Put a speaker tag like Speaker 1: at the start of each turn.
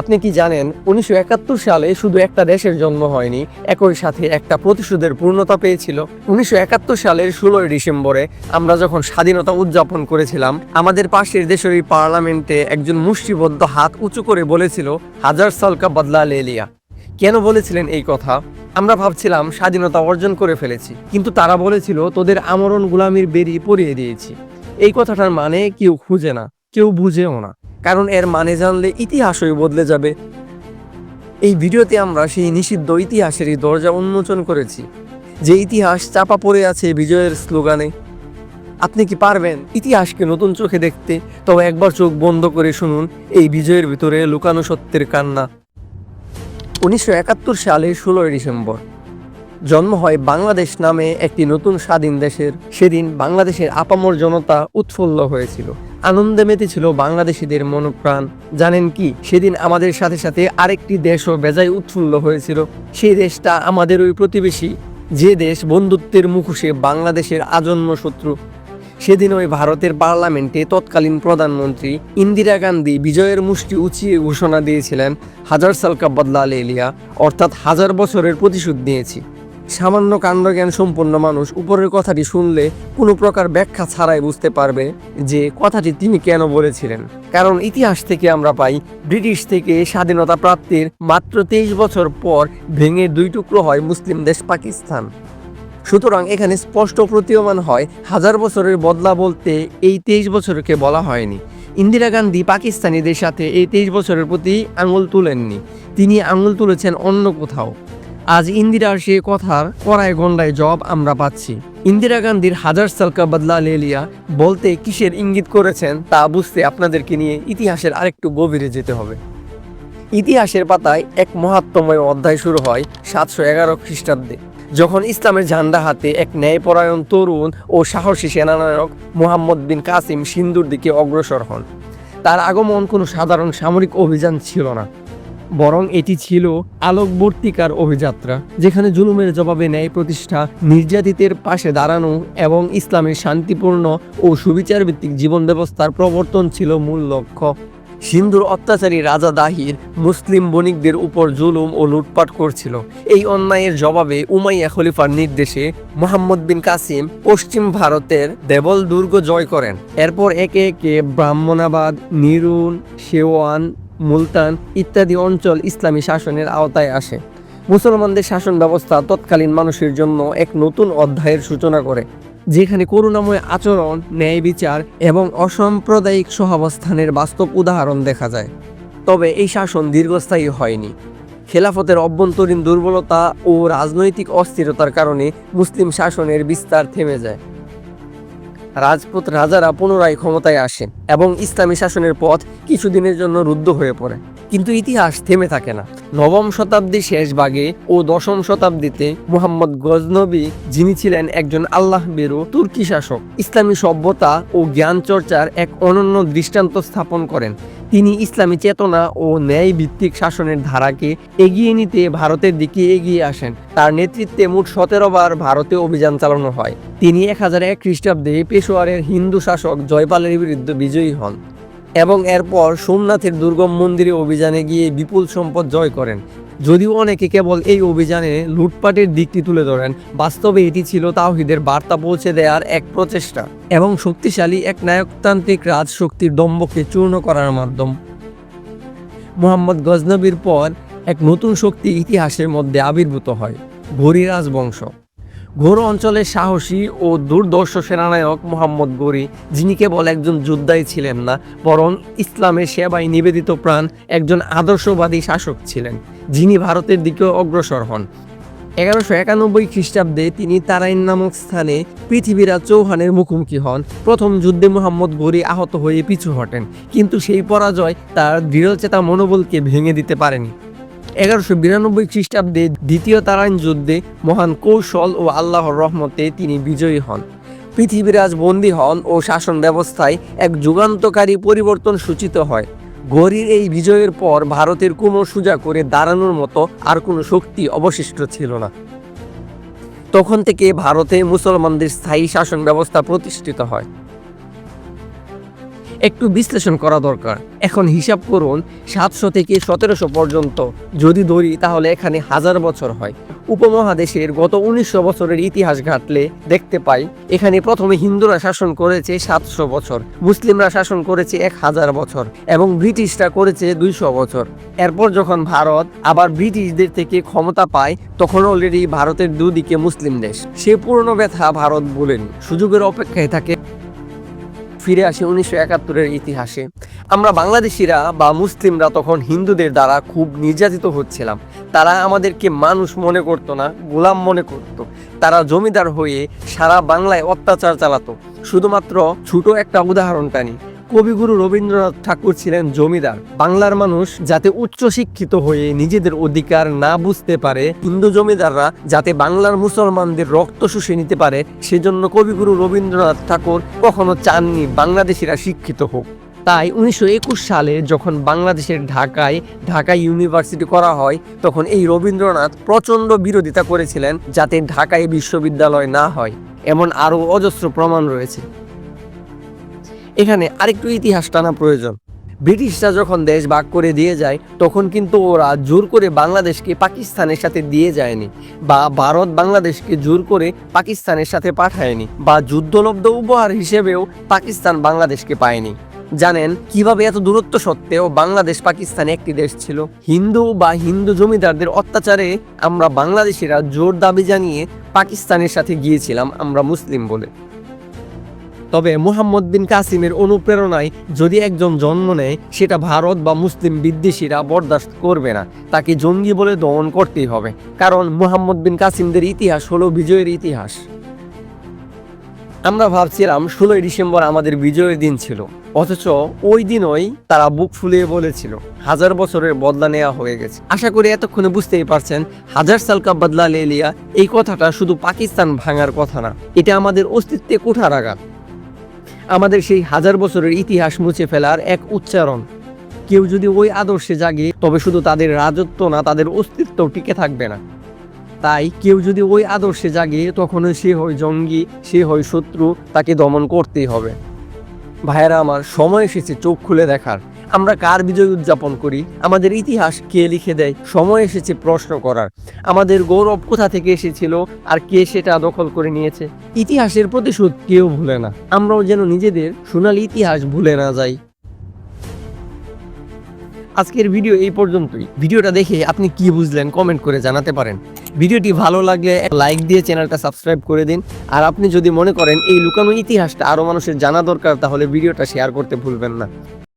Speaker 1: আপনি কি জানেন, উনিশশো একাত্তর সালে শুধু একটা দেশের জন্ম হয়নি, একই সাথে একটা প্রতিশোধের পূর্ণতা পেয়েছিল। উনিশশো একাত্তর সালের ষোলোই ডিসেম্বরে আমরা যখন স্বাধীনতা উদযাপন করেছিলাম, আমাদের পাশের দেশের এই পার্লামেন্টে একজন মুষ্টিবদ্ধ হাত উঁচু করে বলেছিল, হাজার সালকা বদলা লেলিয়া কেন বলেছিলেন এই কথা? আমরা ভাবছিলাম, স্বাধীনতা অর্জন করে ফেলেছি। কিন্তু তারা বলেছিল, তোদের আমরণ গুলামির বেরিয়ে পরিয়ে দিয়েছি। এই কথাটার মানে কেউ খুঁজে না, কেউ বুঝেও না। কারণ এর মানে জানলে ইতিহাসই বদলে যাবে। এই ভিডিওতে আমরা সেই নিষিদ্ধ ইতিহাসেরই দরজা উন্মোচন করেছি, যে ইতিহাস চাপা পড়ে আছে বিজয়ের স্লোগানে। আপনি কি পারবেন ইতিহাসকে নতুন চোখে দেখতে? তবে একবার চোখ বন্ধ করে শুনুন এই বিজয়ের ভিতরে লুকানো সত্যের কান্না। উনিশশো একাত্তর সালে ষোলোই ডিসেম্বর, জন্ম হয় বাংলাদেশ নামে একটি নতুন স্বাধীন দেশের। সেদিন বাংলাদেশের আপামর জনতা উৎফুল্ল হয়েছিল। আনন্দে মেতেছিল বাংলাদেশিদের মনপ্রাণ জানেন কি, সেদিন আমাদের সাথে সাথে আরেকটি দেশও বেজায় উৎফুল্ল হয়েছিল। সেই দেশটা আমাদের ওই প্রতিবেশী, যে দেশ বন্ধুত্বের মুখোশে বাংলাদেশের আজন্ম শত্রু। সেদিন ওই ভারতের পার্লামেন্টে তৎকালীন প্রধানমন্ত্রী ইন্দিরা গান্ধী বিজয়ের মুষ্টি উঁচিয়ে ঘোষণা দিয়েছিলেন, হাজার সালকা বদলা লেলিয়া অর্থাৎ হাজার বছরের প্রতিশোধ নিয়েছি। সামান্য কাণ্ডজ্ঞান সম্পন্ন মানুষ উপরের কথাটি শুনলে কোনো প্রকার ব্যাখ্যা ছাড়াই বুঝতে পারবে যে কথাটি তিনি কেন বলেছিলেন। কারণ ইতিহাস থেকে আমরা পাই, ব্রিটিশ থেকে স্বাধীনতা প্রাপ্তির মাত্র তেইশ বছর পর ভেঙে দুই টুকরো হয় মুসলিম দেশ পাকিস্তান। সুতরাং এখানে স্পষ্ট প্রতীয়মান হয়, হাজার বছরের বদলা বলতে এই তেইশ বছরকে বলা হয়নি। ইন্দিরা গান্ধী পাকিস্তানিদের সাথে এই তেইশ বছরের প্রতি আঙুল তুলেননি। তিনি আঙুল তুলেছেন অন্য কোথাও। আজ ইন্দিরার সে কথার কড়ায় গন্ডায় জব আমরা পাচ্ছি। ইন্দিরা গান্ধীর হাজার সালকা বদলা লেলিয়া বলতে কিসের ইঙ্গিত করেছেন তা বুঝতে আপনাদেরকে নিয়ে ইতিহাসের আরেকটু গভীরে যেতে হবে। ইতিহাসের পাতায় এক মহাত্মময় অধ্যায় শুরু হয় সাতশো এগারো খ্রিস্টাব্দে, যখন ইসলামের ঝান্ডা হাতে এক ন্যায়পরায়ণ তরুণ ও সাহসী সেনানায়ক মুহাম্মদ বিন কাসিম সিন্ধুর দিকে অগ্রসর হন। তার আগমন কোনো সাধারণ সামরিক অভিযান ছিল না। বরং এটি ছিল আলোকবর্তিকার অভিযাত্রা, যেখানে জুলুমের জবাবে ন্যায় প্রতিষ্ঠা, নির্যাতিতের পাশে দাঁড়ানো এবং ইসলামের শান্তিপূর্ণ ও সুবিচার ভিত্তিক জীবন ব্যবস্থার প্রবর্তন ছিল মূল লক্ষ্য। সিন্ধুর অত্যাচারী রাজা দাহির মুসলিম বণিকদের উপর জুলুম ও লুটপাট করছিল। এই অন্যায়ের জবাবে উমাইয়া খলিফার নির্দেশে মোহাম্মদ বিন কাসিম পশ্চিম ভারতের দেবল দুর্গ জয় করেন। এরপর একে একে ব্রাহ্মণাবাদ, নিরুন, শেওয়ান মুলতান ইত্যাদি অঞ্চল ইসলামী শাসনের আওতায় আসে। মুসলমানদের শাসন ব্যবস্থা তৎকালীন মানুষের জন্য এক নতুন অধ্যায়ের সূচনা করে, যেখানে করুণাময় আচরণ, ন্যায় বিচার এবং অসাম্প্রদায়িক সহাবস্থানের বাস্তব উদাহরণ দেখা যায়। তবে এই শাসন দীর্ঘস্থায়ী হয়নি। খেলাফতের অভ্যন্তরীণ দুর্বলতা ও রাজনৈতিক অস্থিরতার কারণে মুসলিম শাসনের বিস্তার থেমে যায়। রাজপুত রাজারা পুনরায় ক্ষমতায় আসেন এবং ইসলামী শাসনের পথ কিছুদিনের জন্য রুদ্ধ হয়ে পড়ে। কিন্তু ইতিহাস থেমে থাকে না। নবম শতাব্দীর শেষ ভাগে ও দশম শতাব্দীতে মোহাম্মদ গজনবী, যিনি ছিলেন একজন আল্লাহ বেরু তুর্কি শাসক, ইসলামী সভ্যতা ও জ্ঞান চর্চার এক অনন্য দৃষ্টান্ত স্থাপন করেন। তিনি ইসলামী চেতনা ও ন্যায় ভিত্তিক শাসনের ধারাকে এগিয়ে নিতে ভারতের দিকে এগিয়ে আসেন। তার নেতৃত্বে মোট সতেরো বার ভারতে অভিযান চালানো হয়। তিনি এক হাজার এক খ্রিস্টাব্দে পেশোয়ারের হিন্দু শাসক জয়পালের বিরুদ্ধে বিজয়ী হন। এবং এরপর সোমনাথের দুর্গম মন্দিরে অভিযানে গিয়ে বিপুল সম্পদ জয় করেন। যদিও অনেকে কেবল এই অভিযানে লুটপাটের দিকটি তুলে ধরেন, বাস্তবে এটি ছিল তাওহিদের বার্তা পৌঁছে দেওয়ার এক প্রচেষ্টা এবং শক্তিশালী এক নায়কতান্ত্রিক রাজশক্তির দম্ভকে চূর্ণ করার মাধ্যম। মোহাম্মদ গজনবীর পর এক নতুন শক্তি ইতিহাসের মধ্যে আবির্ভূত হয় ঘোরি রাজবংশ ঘোর অঞ্চলের সাহসী ও দুর্দর্শ সেনানায়ক মোহাম্মদ গরি, যিনি কেবল একজন যোদ্ধাই ছিলেন না, বরং ইসলামের সেবায় নিবেদিত প্রাণ একজন আদর্শবাদী শাসক ছিলেন, যিনি ভারতের দিকে অগ্রসর হন। এগারোশো একানব্বই খ্রিস্টাব্দে তিনি তারাইন নামক স্থানে পৃথিবীরা চৌহানের মুখোমুখি হন। প্রথম যুদ্ধে মোহাম্মদ গরি আহত হয়ে পিছু হটেন, কিন্তু সেই পরাজয় তার দৃঢ়চেতা মনোবলকে ভেঙে দিতে পারেনি। এগারোশো বিরানব্বই খ্রিস্টাব্দে দ্বিতীয় তারাইন যুদ্ধে মহান কৌশল ও আল্লাহর রহমতে তিনি বিজয়ী হন। পৃথিবীরাজ বন্দী হন ও শাসন ব্যবস্থায় এক যুগান্তকারী পরিবর্তন সূচিত হয়। গৌরীর এই বিজয়ের পর ভারতের কোমর সুজা করে দাঁড়ানোর মতো আর কোনো শক্তি অবশিষ্ট ছিল না। তখন থেকে ভারতে মুসলমানদের স্থায়ী শাসন ব্যবস্থা প্রতিষ্ঠিত হয়। একটু বিশ্লেষণ করা দরকার। এখন হিসাব করুন, সাতশো থেকে সতেরোশো পর্যন্ত। যদি ধরি, তাহলে এখানে হাজার বছর হয়। উপমহাদেশের গত উনিশশো বছরের ইতিহাস ঘাটলে দেখতে পাই, এখানে প্রথমে হিন্দুরা শাসন করেছে সাতশো বছর, মুসলিমরা শাসন করেছে এক হাজার বছর এবং ব্রিটিশরা করেছে দুইশো বছর। এরপর যখন ভারত আবার ব্রিটিশদের থেকে ক্ষমতা পায়, তখন অলরেডি ভারতের দুদিকে মুসলিম দেশ। সে পুরনো ব্যথা ভারত বলেন সুযোগের অপেক্ষায় থাকে ফিরে আসি উনিশশো একাত্তরের ইতিহাসে। আমরা বাংলাদেশিরা বা মুসলিমরা তখন হিন্দুদের দ্বারা খুব নির্যাতিত হচ্ছিলাম। তারা আমাদেরকে মানুষ মনে করতো না, গোলাম মনে করত। তারা জমিদার হয়ে সারা বাংলায় অত্যাচার চালাতো। শুধুমাত্র ছোট একটা উদাহরণ টানি কবিগুরু রবীন্দ্রনাথ ঠাকুর ছিলেন জমিদার। বাংলার মানুষ যাতে উচ্চ শিক্ষিত হয়ে নিজেদের অধিকার না বুঝতে পারে, হিন্দু জমিদাররা যাতে বাংলার মুসলমানদের রক্ত শুষে নিতে পারে, সেজন্য কবিগুরু রবীন্দ্রনাথ ঠাকুর কখনো চাননি বাংলাদেশিরা শিক্ষিত হোক। তাই উনিশশো একুশ সালে যখন বাংলাদেশের ঢাকায়, ঢাকা ইউনিভার্সিটি করা হয়, তখন এই রবীন্দ্রনাথ প্রচণ্ড বিরোধিতা করেছিলেন যাতে ঢাকায় বিশ্ববিদ্যালয় না হয়। এমন আরও অজস্র প্রমাণ রয়েছে। এখানে আরেকটু ইতিহাস টানা প্রয়োজন। ব্রিটিশরা যখন দেশ ভাগ করে দিয়ে যায়, তখন কিন্তু ওরা জোর করে বাংলাদেশকে পাকিস্তানের সাথে দিয়ে যায়নি বা ভারত বাংলাদেশকে জোর করে পাকিস্তানের সাথে পাঠায়নি বা যুদ্ধলব্ধ উপহার হিসেবেও পাকিস্তান বাংলাদেশকে পায়নি। জানেন কীভাবে এত দূরত্ব সত্ত্বেও বাংলাদেশ পাকিস্তান একটি দেশ ছিল? হিন্দু বা হিন্দু জমিদারদের অত্যাচারে আমরা বাংলাদেশিরা জোর দাবি জানিয়ে পাকিস্তানের সাথে গিয়েছিলাম, আমরা মুসলিম বলে। তবে মুহাম্মদ বিন কাসিমের অনুপ্রেরণায় যদি একজন জন্ম নেয়, সেটা ভারত বা মুসলিম বিদ্বেষীরা বরদাস্ত করবে না। তাকে জঙ্গি বলে দমন করতেই হবে, কারণ মুহাম্মদ বিন কাসিমদের ইতিহাস হলো বিজয়ের ইতিহাস। আমরা ভাবছিলাম, ষোলোই ডিসেম্বর আমাদের বিজয়ের দিন ছিল, অথচ ওই দিনই তারা বুক ফুলিয়ে বলেছিল, হাজার বছরের বদলা নেওয়া হয়ে গেছে। আশা করি এতক্ষণে বুঝতেই পারছেন, হাজার সালকা বদলা লেলিয়া এই কথাটা শুধু পাকিস্তান ভাঙার কথা না, এটা আমাদের অস্তিত্বে কুঠার আঘাত। আমাদের সেই হাজার বছরের ইতিহাস মুছে ফেলার এক উচ্চারণ। কেউ যদি ওই আদর্শে জাগে, তবে শুধু তাদের রাজত্ব না, তাদের অস্তিত্ব টিকে থাকবে না। তাই কেউ যদি ওই আদর্শে জাগে তখন সে হয় জঙ্গি, সে হয় শত্রু, তাকে দমন করতেই হবে। ভাইয়েরা, আমার সময় এসেছে, চোখ খুলে দেখার। আমরা কার বিজয় উদযাপন করি? আমাদের ইতিহাস কে লিখে দেয়? সময় এসেছে প্রশ্ন করার। আমাদের গৌরব কোথা থেকে এসেছিল? আর কে সেটা দখল করে নিয়েছে? ইতিহাসের প্রতিশোধ কেউ ভুলে না। আমরাও যেন নিজেদের সোনালি ইতিহাস ভুলে না যাই। আজকের ভিডিও এই পর্যন্তই। ভিডিওটা দেখে আপনি কি বুঝলেন কমেন্ট করে জানাতে পারেন। ভিডিওটি ভালো লাগলে লাইক দিয়ে চ্যানেলটা সাবস্ক্রাইব করে দিন। আর আপনি যদি মনে করেন এই লুকানো ইতিহাসটা আরও মানুষের জানা দরকার, তাহলে ভিডিওটা শেয়ার করতে ভুলবেন না।